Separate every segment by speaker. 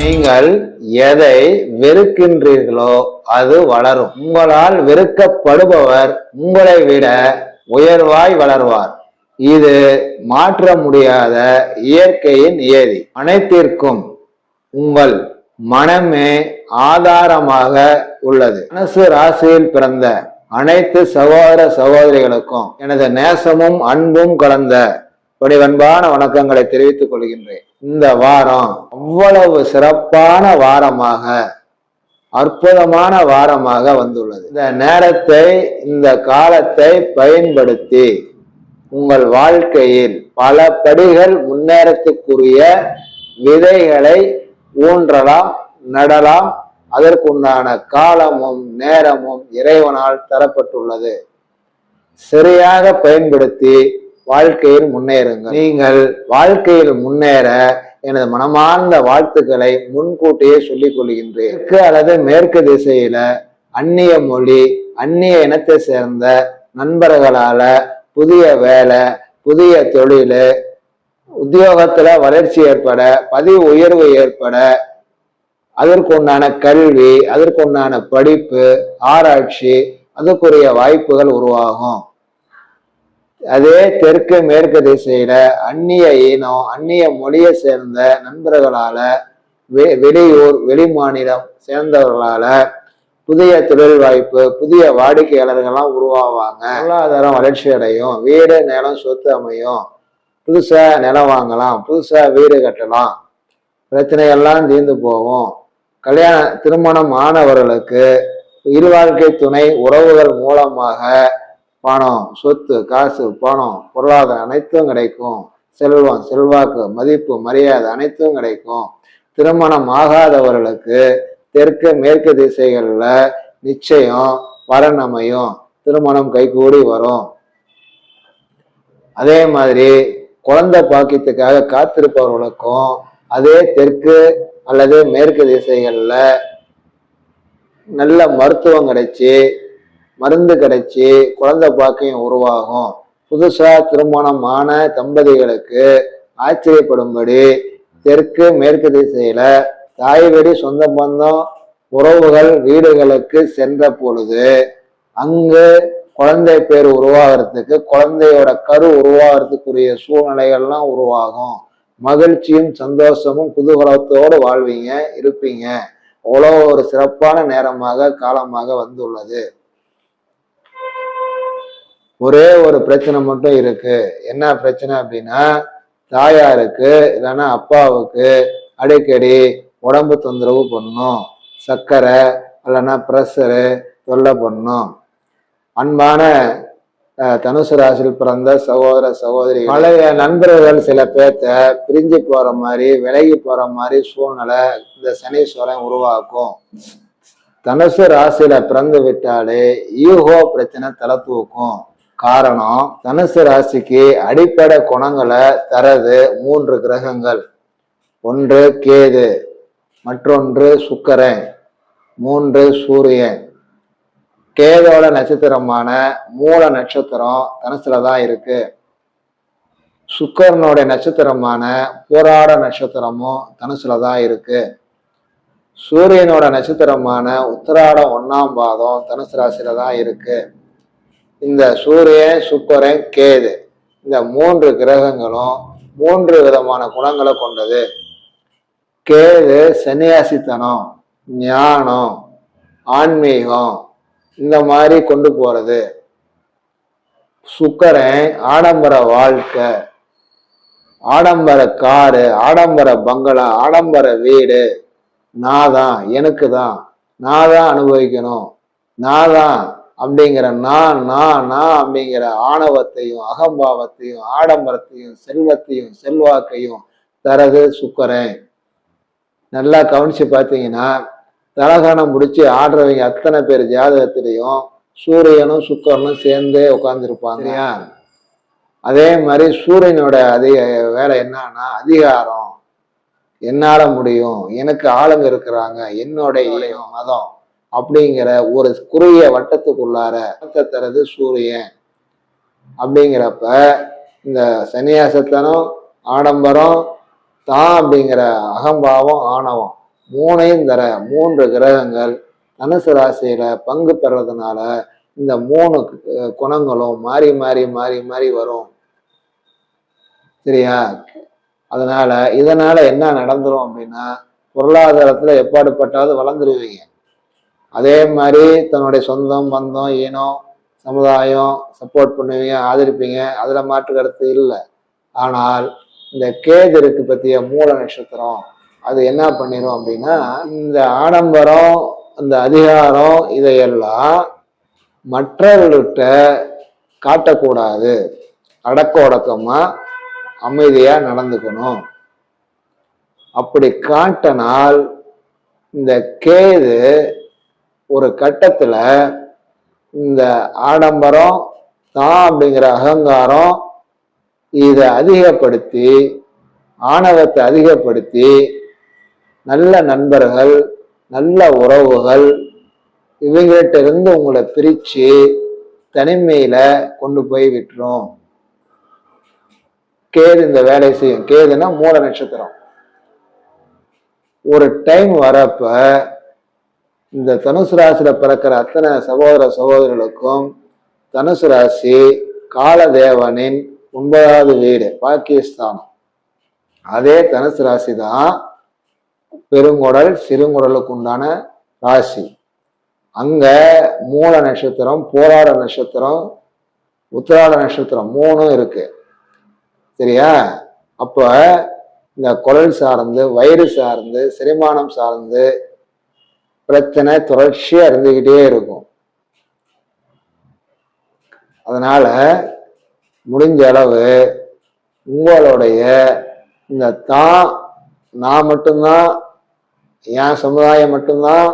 Speaker 1: நீங்கள் எதை வெறுக்கின்றீர்களோ அது வளரும். உங்களால் வெறுக்கப்படுபவர் உங்களை விட உயர்வாய் வளர்வார். இது மாற்ற முடியாத இயற்கையின் ஏதி. அனைத்திற்கும் உங்கள் மனமே ஆதாரமாக உள்ளது. மனசு ராசியில் பிறந்த அனைத்து சகோதர சகோதரிகளுக்கும் எனது நேசமும் அன்பும் கலந்த வடிவன்பான வணக்கங்களை தெரிவித்துக் கொள்கின்றேன். இந்த வாரம் அவ்வளவு சிறப்பான வாரமாக அற்புதமான வாரமாக வந்துள்ளது. இந்த நேரத்தை இந்த காலத்தை பயன்படுத்தி உங்கள் வாழ்க்கையில் பல படிகள் முன்னேறத்துக்குரிய விதைகளை ஊன்றலாம் நடலாம். அதற்குண்டான காலமும் நேரமும் இறைவனால் தரப்பட்டுள்ளது. சரியாக பயன்படுத்தி வாழ்க்கையில் முன்னேறுங்கள் நீங்கள் வாழ்க்கையில் முன்னேற எனது மனமார்ந்த வாழ்த்துக்களை முன்கூட்டியே சொல்லிக் கொள்கின்றேன். தெற்கு அல்லது மேற்கு திசையில அந்நிய மொழி அந்நிய இனத்தை சேர்ந்த நண்பர்களால புதிய வேலை புதிய தொழில் உத்தியோகத்துல வளர்ச்சி ஏற்பட பதிவு உயர்வு ஏற்பட அதற்குண்டான கல்வி அதற்குண்டான படிப்பு ஆராய்ச்சி அதுக்குரிய வாய்ப்புகள் உருவாகும். அதே தெற்கு மேற்கு திசையில அந்நிய இனம் அந்நிய மொழியை சேர்ந்த நண்பர்களால வெ- வெளியூர் வெளி மாநிலம் சேர்ந்தவர்களால புதிய தொழில் வாய்ப்பு புதிய வாடிக்கையாளர்கள்லாம் உருவாவாங்க. பொருளாதாரம் வளர்ச்சி அடையும் வீடு நிலம் சொத்து அமையும். புதுசா நிலம் வாங்கலாம். புதுசா வீடு கட்டலாம். பிரச்சனைகள்லாம் தீர்ந்து போகும். கல்யாண திருமணம் ஆனவர்களுக்கு இரு வாழ்க்கை துணை உறவுகள் மூலமாக பணம் சொத்து காசு பணம் பொருளாதாரம் அனைத்தும் கிடைக்கும். செல்வம் செல்வாக்கு மதிப்பு மரியாதை அனைத்தும் கிடைக்கும். திருமணம் ஆகாதவர்களுக்கு தெற்கு மேற்கு திசைகளில் நிச்சயம் வரன் அமையும். திருமணம் கைகூடி வரும். அதே மாதிரி குழந்தை பாக்கியத்துக்காக காத்திருப்பவர்களுக்கும் அதே தெற்கு அல்லது மேற்கு திசைகளில் நல்ல மருத்துவம் கிடைச்சி மருந்து கிடைச்சி குழந்தை பாக்கியம் உருவாகும். புதுசா திருமணம் ஆன தம்பதிகளுக்கு ஆச்சரியப்படும்படி தெற்கு மேற்கு திசையில தாய்வெடி சொந்த பந்தம் உறவுகள் வீடுகளுக்கு சென்ற பொழுது அங்கு குழந்தை பேர் உருவாகிறதுக்கு குழந்தையோட கரு உருவாகிறதுக்குரிய சூழ்நிலைகள்லாம் உருவாகும். மகிழ்ச்சியும் சந்தோஷமும் குதூகலத்தோடு வாழ்வீங்க இருப்பீங்க. அவ்வளோ ஒரு சிறப்பான நேரமாக காலமாக வந்துள்ளது. ஒரே ஒரு பிரச்சனை மட்டும் இருக்கு. என்ன பிரச்சனை அப்படின்னா தாயாருக்கு இல்லைன்னா அப்பாவுக்கு அடிக்கடி உடம்பு தொந்தரவு பண்ணும் சர்க்கரை இல்லைன்னா ப்ரெஷரு தொல்லை பண்ணும் அன்பான தனுசு ராசியில் பிறந்த சகோதர சகோதரி பழைய நண்பர்கள் சில பேர்த்த பிரிஞ்சு போற மாதிரி விலகி போற மாதிரி சூழ்நிலை இந்த சனீஸ்வரன் உருவாக்கும். தனுசு ராசியில பிறந்து விட்டாலே ஈகோ பிரச்சனை தலை தூக்கும். காரணம் தனுசு ராசிக்கு அடிப்படை குணங்களை தரது மூன்று கிரகங்கள். ஒன்று கேது மற்றொன்று சுக்கரன் மூன்று சூரியன். கேதோட நட்சத்திரமான மூல நட்சத்திரம் தனுசுல தான் இருக்கு. சுக்கரனுடைய நட்சத்திரமான போராட நட்சத்திரமும் தனுசுல தான் இருக்கு. சூரியனோட நட்சத்திரமான உத்தராட ஒன்னாம் பாதம் தனுசு ராசியில தான் இருக்கு. இந்த சூரியன் சுக்கரன் கேது இந்த மூன்று கிரகங்களும் மூன்று விதமான குணங்களை கொண்டது. கேது சன்னியாசித்தனம் ஞானம் ஆன்மீகம் இந்த மாதிரி கொண்டு போறது. சுக்கரன் ஆடம்பர வாழ்க்கை ஆடம்பர காரு ஆடம்பர பங்களா ஆடம்பர வீடு நான் தான் எனக்கு தான் நான் தான் அனுபவிக்கணும் நான் தான் அப்படிங்கிற நான் நான் நான் அப்படிங்கிற ஆணவத்தையும் அகம்பாவத்தையும் ஆடம்பரத்தையும் செல்வத்தையும் செல்வாக்கையும் தரது சுக்கரன். நல்லா கவனிச்சு பார்த்தீங்கன்னா தலகானம் முடிச்சு ஆடுறவங்க அத்தனை பேர் ஜாதகத்திலையும் சூரியனும் சுக்கரனும் சேர்ந்தே உட்காந்துருப்பாங்க அதே மாதிரி சூரியனோட அதிக வேலை என்னன்னா அதிகாரம். என்னால முடியும். எனக்கு ஆளுங்க இருக்கிறாங்க. என்னோட மதம். அப்படிங்கிற ஒரு குறுகிய வட்டத்துக்குள்ளார தரது சூரியன். அப்படிங்கிறப்ப இந்த சன்னியாசத்தனம் ஆடம்பரம் தான் அப்படிங்கிற அகம்பாவம் ஆணவம் மூணையும் தர மூன்று கிரகங்கள் தனுசு ராசியில பங்கு பெறதுனால இந்த மூணு குணங்களும் மாறி மாறி மாறி மாறி வரும். சரியா? அதனால இதனால என்ன நடந்துரும் அப்படின்னா பொருளாதாரத்துல எப்பாடுபட்டாவது வளர்ந்துருவீங்க. அதே மாதிரி தன்னுடைய சொந்தம் பந்தம் ஈனம் சமுதாயம் சப்போர்ட் பண்ணுவீங்க ஆதரிப்பீங்க. அதில் மாற்று கருத்து இல்லை. ஆனால் இந்த கேது இருக்கு மூல நட்சத்திரம் அது என்ன பண்ணிடும் அப்படின்னா இந்த ஆடம்பரம் இந்த அதிகாரம் இதையெல்லாம் மற்றவர்கள்ட்ட காட்டக்கூடாது. அடக்க ஒடக்கமா அமைதியாக நடந்துக்கணும். அப்படி காட்டினால் இந்த கேது ஒரு கட்டத்தில் இந்த ஆடம்பரம் தான் அப்படிங்கிற அகங்காரம் இதை அதிகப்படுத்தி ஆணவத்தை அதிகப்படுத்தி நல்ல நண்பர்கள் நல்ல உறவுகள் இவங்ககிட்ட இருந்து உங்களை பிரித்து தனிமையில கொண்டு போய் விட்டுரும். கேது இந்த வேலையை செய்யும். கேதுன்னா மூல நட்சத்திரம். ஒரு டைம் வரப்ப இந்த தனுசு ராசியில பிறக்கிற அத்தனை சகோதர சகோதரிகளுக்கும் தனுசு ராசி காலதேவனின் ஒன்பதாவது வீடு பாகிஸ்தானம் அதே தனுசு ராசி தான் பெருங்குடல் சிறுங்குடலுக்கு உண்டான ராசி. அங்க மூல நட்சத்திரம் போராட நட்சத்திரம் உத்திராட நட்சத்திரம் மூணும் இருக்கு. சரியா? அப்ப இந்த குழல் சார்ந்து வயிறு சார்ந்து செரிமானம் சார்ந்து பிரச்சனை தொடர்ச்சியா இருந்துகிட்டே இருக்கும். அதனால முடிஞ்ச அளவு உங்களுடைய இந்த தான் நான் மட்டும்தான் என் சமுதாயம் மட்டும்தான்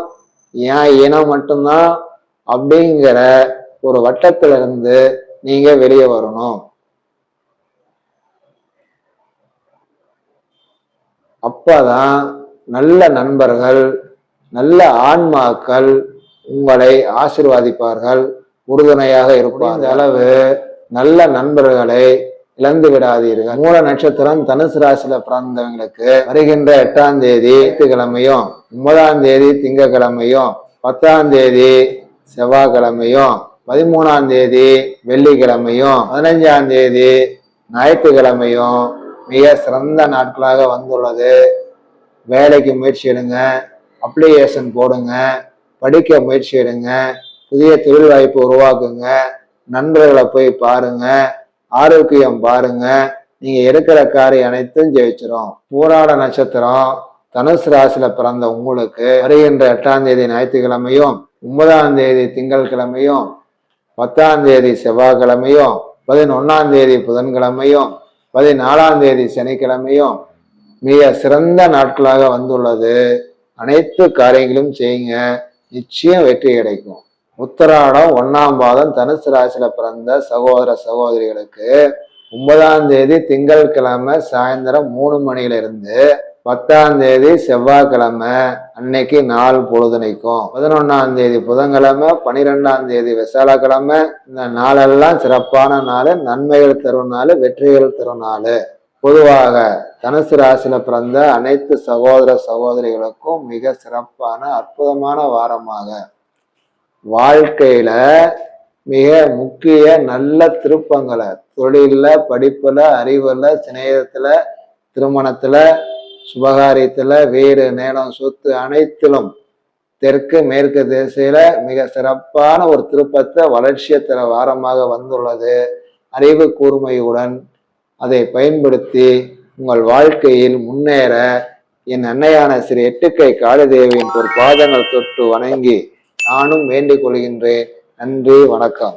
Speaker 1: என் இனம் மட்டும்தான் அப்படிங்கிற ஒரு வட்டத்துல இருந்து நீங்க வெளியே வரணும். அப்பதான் நல்ல நண்பர்கள் நல்ல ஆன்மாக்கள் உங்களை ஆசிர்வாதிப்பார்கள் உறுதுணையாக இருப்பார் இந்த அளவு நல்ல நண்பர்களை இழந்து விடாதீர்கள். மூல நட்சத்திரம் தனுசு ராசியில பிறந்தவங்களுக்கு வருகின்ற எட்டாம் தேதி ஞாயிற்றுக்கிழமையும் ஒன்பதாம் தேதி திங்கக்கிழமையும் பத்தாம் தேதி செவ்வாய்க்கிழமையும் பதிமூணாம் தேதி வெள்ளிக்கிழமையும் பதினஞ்சாம் தேதி ஞாயிற்றுக்கிழமையும் மிக சிறந்த நாட்களாக வந்துள்ளது. வேலைக்கு முயற்சி எடுங்க. அப்ளிகேஷன் போடுங்க படிக்க முயற்சி எடுங்க புதிய தொழில் வாய்ப்பு உருவாக்குங்க நண்பர்களை போய் பாருங்க ஆரோக்கியம் பாருங்க. நீங்க எடுக்கிற காரியம் அனைத்தும் ஜெயிச்சிடும் பூராட நட்சத்திரம் தனுசு ராசியில பிறந்த உங்களுக்கு வருகின்ற எட்டாம் தேதி ஞாயிற்றுக்கிழமையும் ஒன்பதாம் தேதி திங்கட்கிழமையும் பத்தாம் தேதி செவ்வாய்க்கிழமையும் பதினொன்னாம் தேதி புதன்கிழமையும் பதினாலாம் தேதி சனிக்கிழமையும் மிக சிறந்த நாட்களாக வந்துள்ளது. அனைத்து காரியங்களும் செய்யுங்க. நிச்சயம் வெற்றி கிடைக்கும். உத்தராடம் ஒன்னாம் பாதம் தனுசு ராசியில பிறந்த சகோதர சகோதரிகளுக்கு ஒன்பதாம் தேதி திங்கட்கிழமை சாயந்தரம் மூணு மணில இருந்து பத்தாம் தேதி செவ்வாய்க்கிழமை அன்னைக்கு நாள் பொழுதுனைக்கும் பதினொன்னாம் தேதி புதன்கிழமை பனிரெண்டாம் தேதி விசாலக்கிழமை. இந்த நாளெல்லாம் சிறப்பான நாள் நன்மைகள் தரும் நாள் வெற்றிகள் தரும் நாள். பொதுவாக தனுசு ராசியில பிறந்த அனைத்து சகோதர சகோதரிகளுக்கும் மிக சிறப்பான அற்புதமான வாரமாக. வாழ்க்கையில மிக முக்கிய நல்ல திருப்பங்களை தொழிலில் படிப்புல அறிவுல சிநேகத்துல திருமணத்துல சுபகாரியத்துல வீடு நேரம் சொத்து அனைத்திலும் தெற்கு மேற்கு திசையில மிக சிறப்பான ஒரு திருப்பத்தை வளர்ச்சியை தர வாரமாக வந்துள்ளது. அறிவு கூர்மையுடன் அதை பயன்படுத்தி உங்கள் வாழ்க்கையில் முன்னேற என் அன்னையான ஸ்ரீ எட்டுக்கை காளிதேவியின் ஒரு பாதங்கள் தொட்டு வணங்கி நானும் வேண்டிக் கொள்கின்றேன். நன்றி வணக்கம்.